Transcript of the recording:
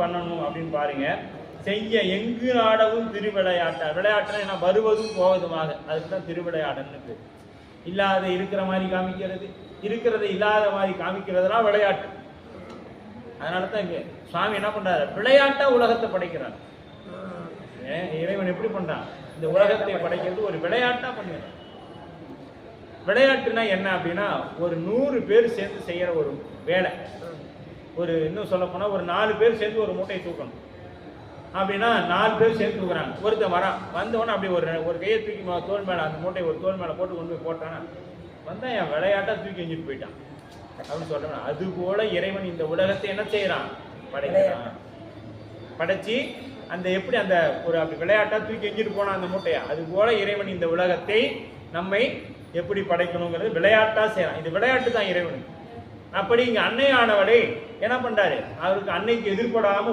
பண்ணணும் அப்படின்னு பாருங்க. செய்ய எங்கு நாடவும் திருவிளையாட்டா? விளையாட்டுனா ஏன்னா வருவதும் போவதுமாக. அதுக்கு தான் திருவிளையாடல்னு பேர். இல்லாத இருக்கிற மாதிரி காமிக்கிறது இருக்கிறத இல்லாத மாதிரி காமிக்கிறதுலாம் விளையாட்டு. அதனால தான் இங்க சுவாமி என்ன பண்றாரு? விளையாட்டா உலகத்தை படைக்கிறார். ஏன் இறைவன் எப்படி பண்றான்? இந்த உலகத்தை படைக்கிறது ஒரு விளையாட்டா பண்ணுறான் விளையாட்டுனா என்ன அப்படின்னா ஒரு நூறு பேர் சேர்ந்து செய்யற ஒரு வேலை. ஒரு இன்னும் சொல்ல ஒரு நாலு பேர் சேர்ந்து ஒரு மூட்டையை தூக்கணும். அப்படின்னா நாலு பேர் சேர்த்து தூக்குறாங்க. ஒருத்தன் வரான். வந்தவொடனே அப்படி ஒரு ஒரு கையை தூக்கி மா- தோல் மேலே அந்த மூட்டையை ஒரு தோல் மேலே போட்டு கொண்டு போய் போட்டானா வந்தால் என் விளையாட்டாக தூக்கி எஞ்சிட்டு போயிட்டான். அப்படின்னு சொல்கிறேன் அது போல இறைவன் இந்த உலகத்தை என்ன செய்கிறான் படைக்கிறான். படைச்சி அந்த எப்படி அந்த ஒரு அப்படி விளையாட்டாக தூக்கி எஞ்சிட்டு போனான் அந்த மூட்டையை. அது போல இறைவன் இந்த உலகத்தை நம்மை எப்படி படைக்கணுங்கிறது விளையாட்டாக செய்கிறான் இது விளையாட்டு தான் இறைவனுக்கு அப்படி இங்க அன்னையானவளை என்ன பண்றாரு? அவருக்கு அன்னைக்கு எதிர்படாம